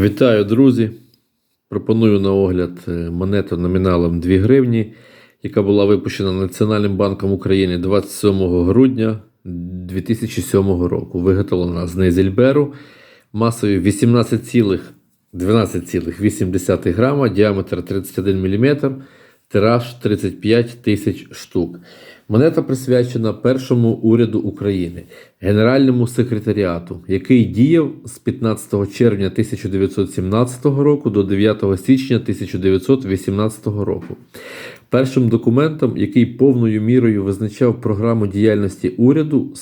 Вітаю, друзі! Пропоную на огляд е, монету номіналом 2 гривні, яка була випущена Національним банком України 27 грудня 2007 року. Виготовлена з Нейзельберу масою 18,12,8 грама, діаметр 31 мм, тираж 35 тисяч штук. Монета присвячена першому уряду України, Генеральному секретаріату, який діяв з 15 червня 1917 року до 9 січня 1918 року. Першим документом, який повною мірою визначав програму діяльності уряду,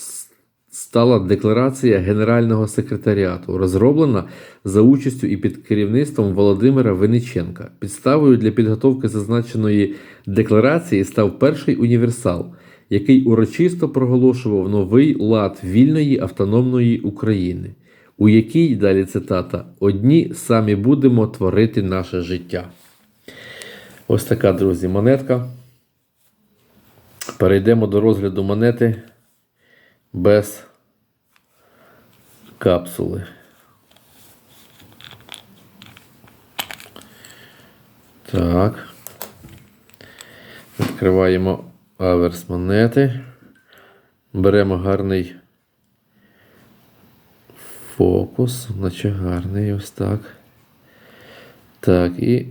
стала декларація Генерального секретаріату, розроблена за участю і під керівництвом Володимира Винниченка. Підставою для підготовки зазначеної декларації став перший універсал, який урочисто проголошував новий лад вільної автономної України, у якій далі цитата: одні самі будемо творити наше життя. Ось така, друзі, монетка. Перейдемо до розгляду монети без капсули. Так. Відкриваємо аверс монети. Беремо гарний фокус, наче гарний ось так. Так, і.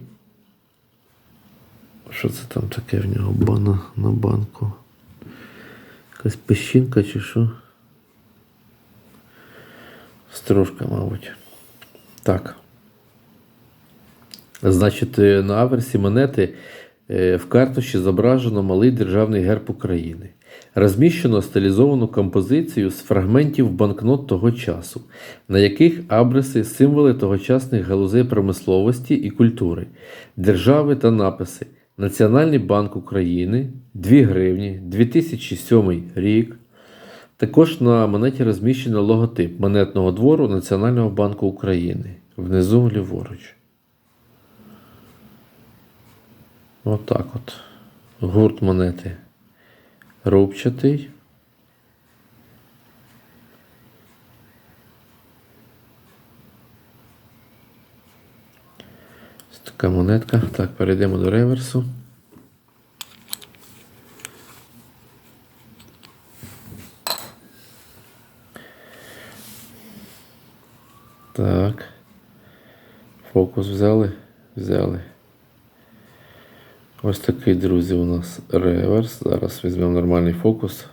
Що це там таке в нього бана на банку? Якась пещінка чи що? Стружка, мабуть. Так. Значить, е, на аверсі монети е, в картуші зображено малий державний герб України. Розміщено стилізовану композицію з фрагментів банкнот того часу, на яких абреси, символи тогочасних галузей промисловості і культури, держави та написи Національний банк України 2 гривні 2007 рік. Також на монеті розміщено логотип монетного двору Національного банку України. Внизу ліворуч. Отак от. Гурт монети рубчатий. Така монетка. Так, перейдемо до реверсу. Так. Фокус взяли? Взяли. Ось такий, друзі, у нас реверс. Зараз візьмемо нормальний фокус.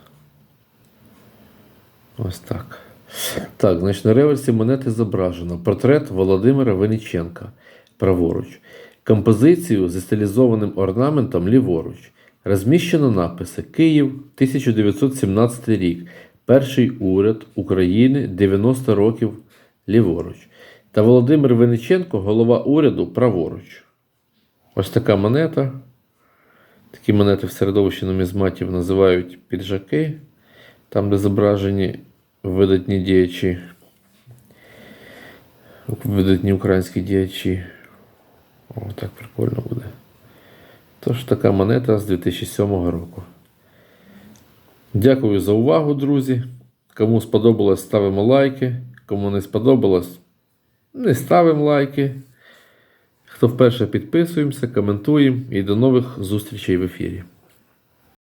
Ось так. Так, значить, на реверсі монети зображено портрет Володимира Винниченка праворуч. Композицію зі стилізованим орнаментом ліворуч. Розміщено написи Київ 1917 рік. Перший уряд України 90 років ліворуч. Та Володимир Винниченко, голова уряду праворуч. Ось така монета. Такі монети в середовищі нумізматів називають піджаки, там, де зображені видатні діячі, видатні українські діячі. О, так прикольно буде. Тож така монета з 2007 року. Дякую за увагу, друзі. Кому сподобалось, ставимо лайки. Кому не сподобалось, не ставимо лайки. Хто вперше підписуємося, коментуємо і до нових зустрічей в ефірі.